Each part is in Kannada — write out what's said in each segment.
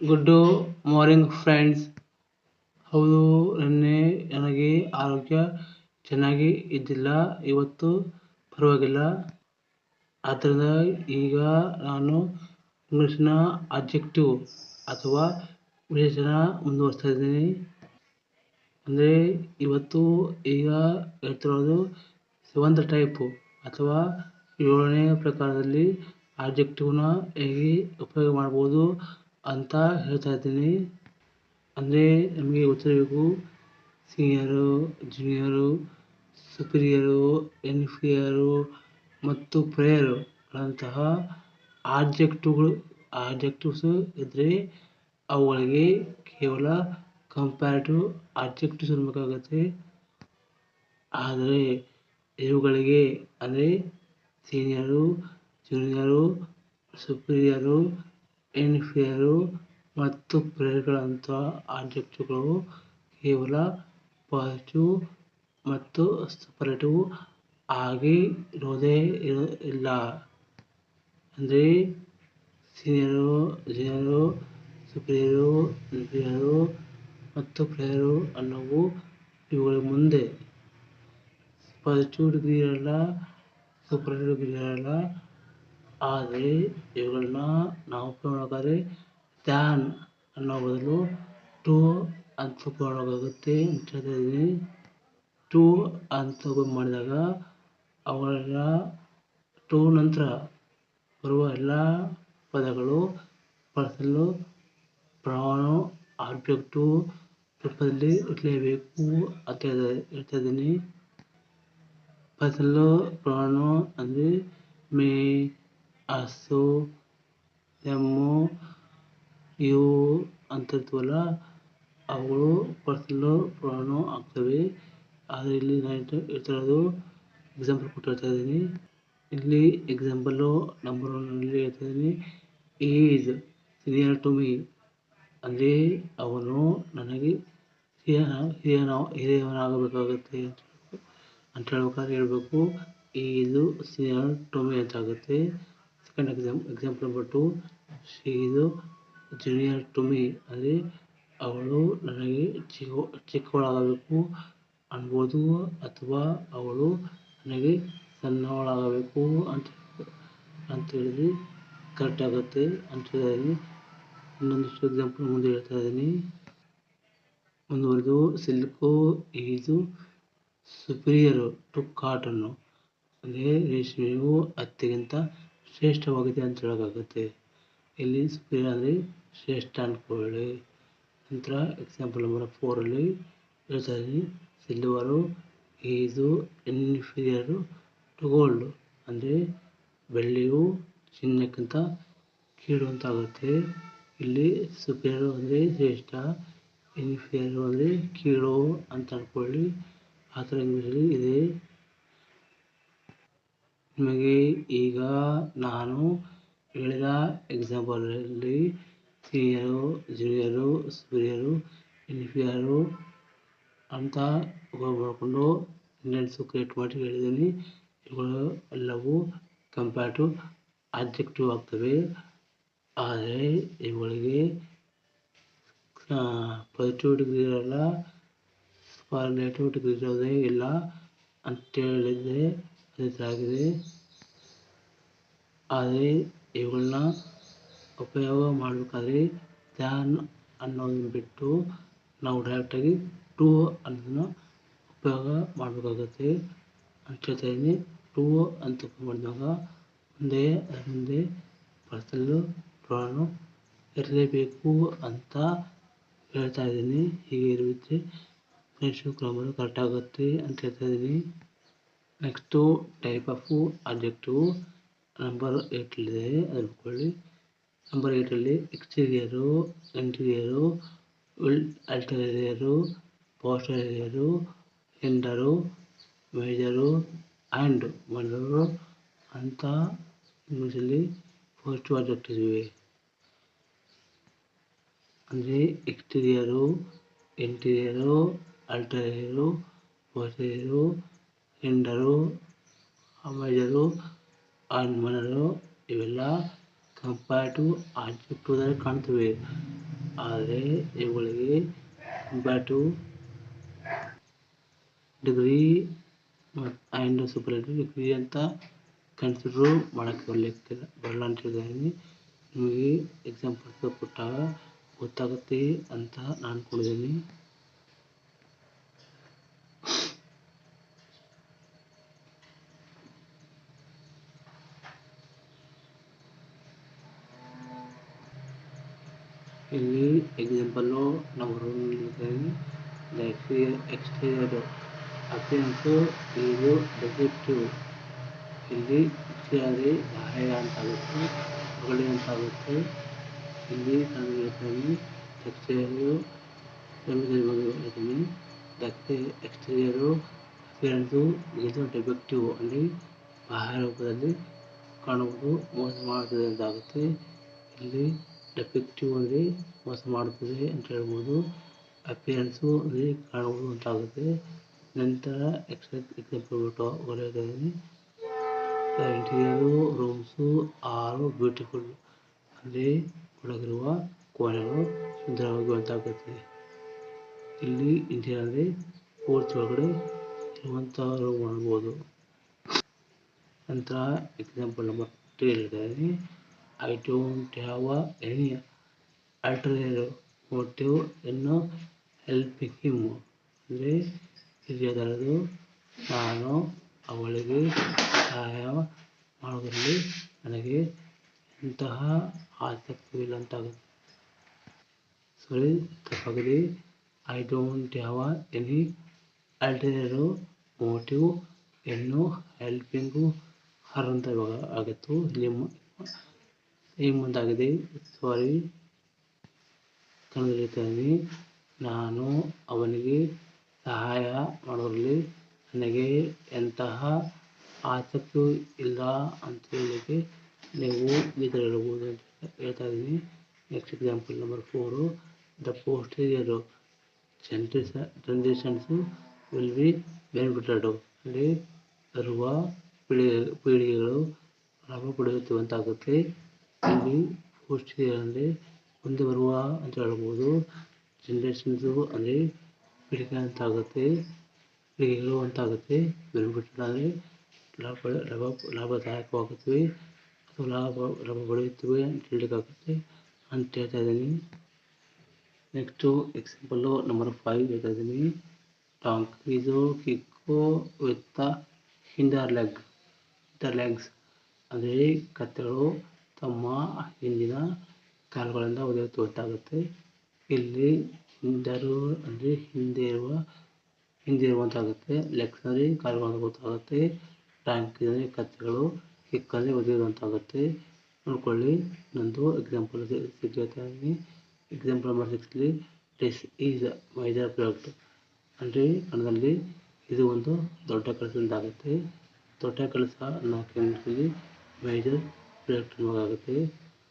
ಗುಡ್ ಮಾರ್ನಿಂಗ್ ಫ್ರೆಂಡ್ಸ್ ಹೌದು, ನಿನ್ನೆ ನನಗೆ ಆರೋಗ್ಯ ಚೆನ್ನಾಗಿ ಇದ್ದಿಲ್ಲ. ಇವತ್ತು ಪರವಾಗಿಲ್ಲ. ಆದ್ದರಿಂದ ಈಗ ನಾನು ಇಂಗ್ಲೀಷ್ನ ಆಬ್ಜೆಕ್ಟಿವ್ ಅಥವಾ ವಿಶೇಷಣ ಮುಂದುವರಿಸ್ತಾ ಇದ್ದೀನಿ. ಅಂದರೆ ಇವತ್ತು ಈಗ ಹೇಳ್ತಿರೋದು ಸೆವೆಂತ್ ಟೈಪು ಅಥವಾ ಏಳನೇ ಪ್ರಕಾರದಲ್ಲಿ ಆಬ್ಜೆಕ್ಟಿವ್ನ ಹೇಗೆ ಉಪಯೋಗ ಮಾಡ್ಬೋದು ಅಂತ ಹೇಳ್ತಾ ಇದ್ದೀನಿ. ಅಂದರೆ ನಮಗೆ ಗೊತ್ತಿರಬೇಕು ಸೀನಿಯರು ಜೂನಿಯರು ಸುಪೀರಿಯರು ಇನ್ಫೀರಿಯರು ಮತ್ತು ಪ್ರೇಯರುಗಳಂತಹ ಆಡ್ಜೆಕ್ಟುಗಳು ಆಬ್ಜೆಕ್ಟಿವ್ಸು ಇದ್ದರೆ ಅವುಗಳಿಗೆ ಕೇವಲ ಕಂಪ್ಯಾರಿಟಿವ್ ಆಬ್ಜೆಕ್ಟಿವ್ಸ್ ಇರಬೇಕಾಗುತ್ತೆ. ಆದರೆ ಇವುಗಳಿಗೆ ಅಂದರೆ ಸೀನಿಯರು ಜೂನಿಯರು ಸುಪೀರಿಯರು ಇನ್ಫೀರಿಯರು ಮತ್ತು ಪ್ರೇಯರ್ಗಳಂಥ ಆಬ್ಜೆಕ್ಟಿವ್ಗಳು ಕೇವಲ ಪಾಸಿಟಿವ್ ಮತ್ತು ಸಪರೇಟಿವ್ ಆಗಿ ಇರೋದೇ ಇಲ್ಲ. ಅಂದರೆ ಸೀನಿಯರು ಸುಪೀರಿಯರು ಇನ್ಫೀರಿಯರು ಮತ್ತು ಪ್ರೇಯರು ಅನ್ನೋವು ಇವುಗಳ ಮುಂದೆ. ಪಾಸಿಟಿವ್ ಡಿಗ್ರಿ ಇರಲ್ಲ ಸೂಪರ್ಲೇಟಿವ್ ಡಿಗ್ರಿ ಇರಲ್ಲ ಆದರೆ ಇವುಗಳನ್ನ ನಾವು ಉಪಯೋಗ ಧ್ಯಾನ್ ಅನ್ನೋ ಬದಲು ಟು ಅಂತ ಮಾಡಬೇಕಾಗುತ್ತೆ ಅಂತ ಇದ್ದೀನಿ ಟು ಅಂತ ಮಾಡಿದಾಗ ಅವುಗಳೆಲ್ಲ ಟು ನಂತರ ಬರುವ ಎಲ್ಲ ಪದಗಳು ಬಳಸಲು ಪ್ರಮಾಣ ಆಬ್ಜೆಕ್ಟು ರೂಪದಲ್ಲಿ ಇರಲೇಬೇಕು ಅಂತ ಹೇಳ್ತಾ ಇದ್ದೀನಿ. ಪರ್ಸನಲ್ಲು ಪ್ರೊನೌನು ಅಂದರೆ ಮೇ ಅಸ್ಸು ಎಮ್ಮು ಯು ಅಂತ ಇರ್ತೀವಲ್ಲ ಅವುಗಳು ಪರ್ಸನಲ್ಲು ಪ್ರಾಬ್ಲಮ್ ಆಗ್ತವೆ. ಆದರೆ ಇಲ್ಲಿ ನಾನು ಇರ್ತಿರೋದು ಎಕ್ಸಾಂಪಲ್ ಕೊಟ್ಟು ಹೇಳ್ತಾ ಇದ್ದೀನಿ. ಇಲ್ಲಿ ಎಕ್ಸಾಂಪಲ್ಲು ನಂಬರ್ ಒನ್ನಲ್ಲಿ ಹೇಳ್ತಾ ಇದ್ದೀನಿ. ಈಸ್ ಸೀನಿಯರ್ ಟು ಮೀ ಅಂದರೆ ಅವನು ನನಗೆ ಹಿರಿಯ ಹಿರಿಯನ, ಹಿರಿಯವನಾಗಬೇಕಾಗುತ್ತೆ ಅಂತ ಹೇಳ್ಬೇಕಾದ್ರೆ ಹೇಳ್ಬೇಕು. ಈಸು ಸೀನಿಯರ್ ಟು ಮೀ ಅಂತ ಆಗುತ್ತೆ second exam number two, she is junior to me ಅಂದರೆ ಅವಳು ನನಗೆ ಚಿಕ್ಕ ಚಿಕ್ಕವಳಾಗಬೇಕು ಅನ್ಬೋದು ಅಥವಾ ಅವಳು ನನಗೆ ಸಣ್ಣವಳಾಗಬೇಕು ಅಂತ ಅಂತ ಹೇಳಿದ್ರೆ ಕರೆಕ್ಟ್ ಆಗುತ್ತೆ ಅಂತ ಹೇಳಿದ್ದೀನಿ ಇನ್ನೊಂದಿಷ್ಟು ಎಕ್ಸಾಂಪಲ್ ಮುಂದೆ ಹೇಳ್ತಾ ಇದ್ದೀನಿ. ಮುಂದುವರೆದು ಸಿಲ್ಕು ಇದು ಸುಪೀರಿಯರು ಟು ಕಾಟನ್ನು ಅಂದರೆ ರೇಷ್ಮೆಯು ಹತ್ತಿಗಿಂತ ಶ್ರೇಷ್ಠವಾಗಿದೆ ಅಂತ ಹೇಳೋಕ್ಕಾಗುತ್ತೆ. ಇಲ್ಲಿ ಸುಪೀರಿಯರ್ ಅಂದರೆ ಶ್ರೇಷ್ಠ ಅಂದ್ಕೊಳ್ಳಿ. ನಂತರ ಎಕ್ಸಾಂಪಲ್ ನಂಬರ್ ಫೋರಲ್ಲಿ ಇದ್ದೀನಿ silver is inferior to gold ಅಂದರೆ ಬೆಳ್ಳಿಯು ಚಿನ್ನಕ್ಕಿಂತ ಕೀಳು ಅಂತ ಆಗುತ್ತೆ ಇಲ್ಲಿ ಸುಪೀರಿಯರು ಅಂದರೆ ಶ್ರೇಷ್ಠ ಇನ್ಫೀರಿಯರು ಅಂದರೆ ಕೀಳು ಅಂತ ಅಂದ್ಕೊಳ್ಳಿ. ಆ ಥರ ಇಂಗ್ಲೀಷಲ್ಲಿ ಇದೆ. ನಿಮಗೆ ಈಗ ನಾನು ಹೇಳಿದ ಎಕ್ಸಾಂಪಲಲ್ಲಿ ಸಿರಿಯರು ಜಿರಿಯರು ಸುರಿಯರು ಇನ್ಫೀರಿಯರು ಅಂತ ಮಾಡಿಕೊಂಡು ಇಂಡಿಯನ್ಸು ಕ್ರಿಯೇಟ್ ಮಾಡಿ ಹೇಳಿದ್ದೀನಿ. ಇವುಗಳು ಎಲ್ಲವೂ ಟು ಆಬ್ಜೆಕ್ಟಿವ್ ಆಗ್ತವೆ. ಆದರೆ ಇವುಗಳಿಗೆ ಪಾಸಿಟಿವ್ ಡಿಗ್ರಿ ಇರೋಲ್ಲ ನೆಗೆಟಿವ್ ಡಿಗ್ರಿ ಇರೋದೇ ಇಲ್ಲ ಅಂತ ಹೇಳಿದರೆ ಅದೇ ಆಗಿದೆ ಆದರೆ ಇವುಗಳನ್ನ ಉಪಯೋಗ ಮಾಡಬೇಕಾದ್ರೆ ಧ್ಯಾನ್ ಅನ್ನೋದನ್ನ ಬಿಟ್ಟು ನಾವು ಡೈರೆಕ್ಟಾಗಿ ಟೂ ಅನ್ನೋದನ್ನ ಉಪಯೋಗ ಮಾಡಬೇಕಾಗುತ್ತೆ. ಅಂತ ಹೇಳ್ತಾ ಇದ್ದೀನಿ ಟು ಅಂತ ಮಾಡಿದಾಗ ಮುಂದೆ ಮುಂದೆ ಪರ್ಸನಲ್ಲು ಪ್ರಾಣು ಇರಲೇಬೇಕು ಅಂತ ಹೇಳ್ತಾ ಇದ್ದೀನಿ. ಹೀಗೆ ಇರುತ್ತೆ ಫ್ರೆಂಡ್ಶಿಪ್ ಗ್ರಾಮರ್ ಕರೆಕ್ಟ್ ಆಗುತ್ತೆ ಅಂತ ಹೇಳ್ತಾ ಇದ್ದೀನಿ. Next type of object number ಏಯ್ಟಲ್ಲಿದೆ ಅದನ್ನು ನೋಡ್ಕೊಳ್ಳಿ number ಏಯ್ಟಲ್ಲಿ exterior, interior ulterior posterior, ender, major, and minor ಅಂತ ಇಂಗ್ಲೀಷಲ್ಲಿ ಫಸ್ಟ್ ಆಬ್ಜೆಕ್ಟಿವ್ ಇವೆ ಅಂದರೆ exterior, interior ulterior posterior ender major and minor ಇವೆಲ್ಲ ಕಂಪ್ಯಾರಿಟಿವ್ ಆಬ್ಜೆಕ್ಟಿವ್ದಲ್ಲಿ ಕಾಣ್ತವೆ. ಆದರೆ ಇವುಗಳಿಗೆ compare to degree and super degree ಅಂತ ಕನ್ಸಿಡರ್ ಮಾಡೋಕ್ಕೆ ಬರಲಿಕ್ಕೆ ಬರಲ್ಲ ಅಂತ ಹೇಳಿದ್ದೀನಿ. ನಿಮಗೆ ಎಕ್ಸಾಂಪಲ್ಸ್ ಕೊಟ್ಟಾಗ ಗೊತ್ತಾಗುತ್ತೆ ಅಂತ ನಾನು ಅನ್ಕೊಂಡಿದ್ದೀನಿ ಇಲ್ಲಿ example number one the exterior appearance ಇದು ಡೆಫೆಕ್ಟಿವ್ ಇಲ್ಲಿ ಅಂದರೆ ಗಾಯ ಅಂತಾಗುತ್ತೆ ಹೊಗಳಿ ಅಂತಾಗುತ್ತೆ ಇಲ್ಲಿ ನಾನು ಹೇಳ್ತೀನಿ ಎಕ್ಸ್ಟೀರಿಯರು ಹೇಳ್ತೀನಿ ದಕ್ಕೆ ಎಕ್ಸ್ಟೀರಿಯರು ಅಪಿಯನ್ಸು ಇದು ಡೆಫೆಕ್ಟಿವ್ ಅಲ್ಲಿ ಬಾಹ್ಯ ರೂಪದಲ್ಲಿ ಕಾಣುವುದು ಮೋಸ ಮಾಡುತ್ತದೆ ಅಂತಾಗುತ್ತೆ ಇಲ್ಲಿ ಡೆಫೆಕ್ಟಿವ್ ಅಂದರೆ ಮೋಸ ಮಾಡುತ್ತದೆ ಅಂತ ಹೇಳ್ಬೋದು. ಅಪಿಯರೆನ್ಸು ಅಂದರೆ ಅಂತ ಅಂತಾಗುತ್ತೆ ನಂತರ ಎಕ್ಸ್ ಎಕ್ಸಾಂಪಲ್ ಬಿಟ್ಟು ಬರೆಯೋದು ಇಂಟೀರಿಯರು ರೂಮ್ಸು ಆರು ಬ್ಯೂಟಿಫುಲ್ ಅಲ್ಲಿ ಒಳಗಿರುವ ಕೋಣೆಗಳು ಸುಂದರವಾಗಿ ಅಂತಾಗುತ್ತೆ ಇಲ್ಲಿ ಇಂಟೀರಿಯರ್ ಅಂದರೆ ಪೂರ್ತಿ ಒಳಗಡೆ ಇರುವಂಥ ರೂಮ್ ಅನ್ಬೋದು ನಂತರ ಎಕ್ಸಾಂಪಲ್ ನಂಬರ್ ಟೂ ಹೇಳಿದ್ದಾರೆ I don't have a any alternative motive in helping him ಅಂದರೆ ಹಿರಿಯದರದು ನಾನು ಅವಳಿಗೆ ಸಹಾಯ ಮಾಡೋದರಲ್ಲಿ ನನಗೆ ಎಂತಹ ಆಸಕ್ತಿಯಿಲ್ಲ ಅಂತಾಗುತ್ತೆ ಸಾರಿ ತಪ್ಪಾಗಿದೆ. I don't have any alternative motive in helping her ಅಂತ ಇವಾಗ ಆಗಿತ್ತು. ಇಲ್ಲಿ ಈ ಮುಂದಾಗಿದೆ? ಸಾರಿ ಕನ್ನಡದಲ್ಲಿ ನಾನು ಅವನಿಗೆ ಸಹಾಯ ಮಾಡೋರಲ್ಲಿ ನನಗೆ ಎಂತಹ ಆಸಕ್ತಿ ಇಲ್ಲ ಅಂತ ಹೇಳಿಕ್ಕೆ ನೀವು ಈ ಹೇಳ್ಬೋದು ಅಂತ ಹೇಳ್ತಾ ಇದ್ದೀನಿ. Next example number four the post generation generations will be benefited ಅಲ್ಲಿ ಬರುವ ಪೀಳಿಗೆ ಪೀಳಿಗೆಗಳು ಲಾಭ ಪಡೆಯುತ್ತವಂತಾಗುತ್ತೆ ಇಲ್ಲಿ ಅಂದರೆ ಮುಂದೆ ಬರುವ ಅಂತ ಹೇಳ್ಬೋದು. ಜನ್ರೇಷನ್ಸು ಅಂದರೆ ಪೀಳಿಗೆ ಅಂತಾಗುತ್ತೆ, ಪೀಳಿಗೆಗಳು ಅಂತಾಗುತ್ತೆ. ಬೆನಿಫಿಟೆಡ್ ಅಂದರೆ ಲಾಭ ಲಾಭ, ಲಾಭದಾಯಕವಾಗುತ್ತವೆ. ಅಥವಾ ಲಾಭ ಲಾಭ ಬೆಳೆಯುತ್ತವೆ ಅಂತ ಹೇಳಲಿಕ್ಕಾಗುತ್ತೆ ಅಂತ ಹೇಳ್ತಾ ಇದ್ದೀನಿ. ನೆಕ್ಸ್ಟು ಎಕ್ಸಾಂಪಲ್ಲು ನಂಬರ್ ಫೈವ್ ಹೇಳ್ತಾ ಇದ್ದೀನಿ. Donkeys kick with the hinder leg the legs ಅಂದರೆ ಕತ್ತೆಗಳು ತಮ್ಮ ಹಿಂದಿನ ಕಾಲುಗಳಿಂದ ಒದೆಯುತ್ತೆ ಗೊತ್ತಾಗುತ್ತೆ. ಇಲ್ಲಿ ಹಿಂದರು ಅಂದರೆ ಹಿಂದೆ ಇರುವ, ಹಿಂದೆ ಇರುವಂತಾಗುತ್ತೆ. ಲೆಗ್ಸ್ ಅಂದರೆ ಕಾಲುಗಳು ಗೊತ್ತಾಗುತ್ತೆ. ಟ್ಯಾಂಕ್ ಅಂದರೆ ಕತ್ತೆಗಳು, ಕಿಕ್ ಅಂದರೆ ಒದೆಯುವಂತಾಗುತ್ತೆ ನೋಡ್ಕೊಳ್ಳಿ, ನಂದು ಎಕ್ಸಾಂಪಲ್ ಇದ್ದೀನಿ ಎಕ್ಸಾಂಪಲ್ ನಂಬರ್ ಸಿಕ್ಸ್ಲಿ ದಿಸ್ ಈಸ್ ಮೈದರ್ ಪ್ರಾಡಕ್ಟ್ ಅಂದರೆ ಕನ್ನಡದಲ್ಲಿ ಇದು ಒಂದು ದೊಡ್ಡ ಕೆಲಸದಿಂದಾಗುತ್ತೆ ದೊಡ್ಡ ಕೆಲಸ ನಾಲ್ಕು ಮೇಜರ್ ಪ್ರಾಡಕ್ಟ್ ಅನ್ನೋದಾಗುತ್ತೆ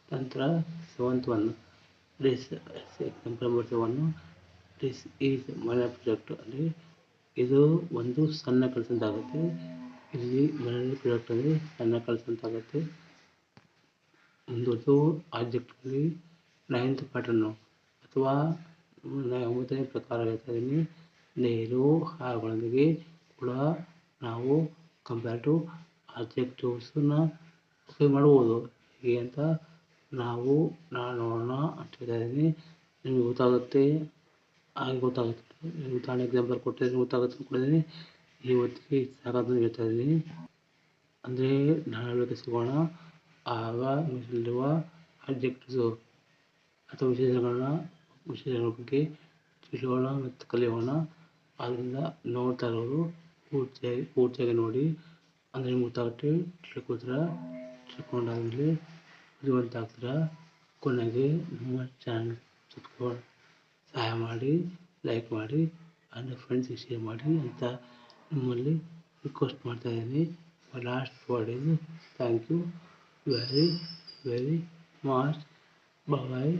ನಂತರ seventh one this example seven this is ಮನೆ ಪ್ರಾಜೆಕ್ಟ್ ಅಂದರೆ ಇದು ಒಂದು ಸಣ್ಣ ಕೆಲಸ ಅಂತಾಗುತ್ತೆ ಇಲ್ಲಿ ಮನೆ ಪ್ರಾಜೆಕ್ಟ್ ಅಂದರೆ ಸಣ್ಣ ಕೆಲಸ ಅಂತಾಗುತ್ತೆ ಮುಂದುವರೆದು ಆಬ್ಜೆಕ್ಟಲ್ಲಿ ನೈನ್ತ್ ಪ್ಯಾಟರ್ನು ಅಥವಾ ಒಂಬತ್ತನೇ ಪ್ರಕಾರ ಹೇಳ್ತಾ ಇದ್ದೀನಿ. ನೀರು ಹಾವುಗಳೊಂದಿಗೆ ಕೂಡ ನಾವು ಕಂಪೇರ್ ಟು ಆಬ್ಜೆಕ್ಟಿವ್ಸನ್ನ ಉಪಯೋಗ ಮಾಡ್ಬೋದು. ಹೇಗೆ ಅಂತ ನಾವು ನಾನು ನೋಡೋಣ ಅಂತ ಹೇಳ್ತಾ ಇದ್ದೀನಿ ನಿಮಗೆ ಗೊತ್ತಾಗುತ್ತೆ. ಹಾಗೆ ಗೊತ್ತಾಗುತ್ತೆ. ಉದಾಹರಣೆ ಎಕ್ಸಾಂಪಲ್ ಕೊಟ್ಟಿದ್ದೀನಿ ಗೊತ್ತಾಗುತ್ತೆ ಅಂದ್ಕೊಂಡಿದ್ದೀನಿ ಇವತ್ತಿಗೆ ಸಾಕಾದ ಹೇಳ್ತಾ ಇದ್ದೀನಿ. ಅಂದರೆ ನಾಳೆ ಸಿಗೋಣ. ಆಗ ಮೀಸಲಿರುವ ಅಬ್ಜೆಕ್ಟ್ಸು ಅಥವಾ ವಿಶೇಷಗಳನ್ನ ವಿಶೇಷಗಳ ಬಗ್ಗೆ ತಿಳಿಯೋಣ ಮತ್ತು ಕಲಿಯೋಣ. ಆದ್ದರಿಂದ ನೋಡ್ತಾ ಇರೋರು ಪೂರ್ತಿಯಾಗಿ ಪೂರ್ತಿಯಾಗಿ ನೋಡಿ. ಅಂದರೆ ನಿಮ್ಗೆ ಗೊತ್ತಾಗುತ್ತೆ ತಿಳ್ಕೊತೀರ ತಿಳ್ಕೊಂಡಾದ್ಮೇಲೆ ಬುದ್ಧಿವಂತ ಆಗ್ತೀರ ಕೊನೆಗೆ ನಮ್ಮ ಚಾನಲ್ ಸಬ್ಸ್ಕ್ರೈಬ್ ಸಹಾಯ ಮಾಡಿ ಲೈಕ್ ಮಾಡಿ ಆ್ಯಂಡ್ ಫ್ರೆಂಡ್ಸಿಗೆ ಶೇರ್ ಮಾಡಿ ಅಂತ ನಿಮ್ಮಲ್ಲಿ ರಿಕ್ವೆಸ್ಟ್ ಮಾಡ್ತಾ ಇದ್ದೀನಿ. ಲಾಸ್ಟ್ ವರ್ಡ್ ಇದು thank you very very much bye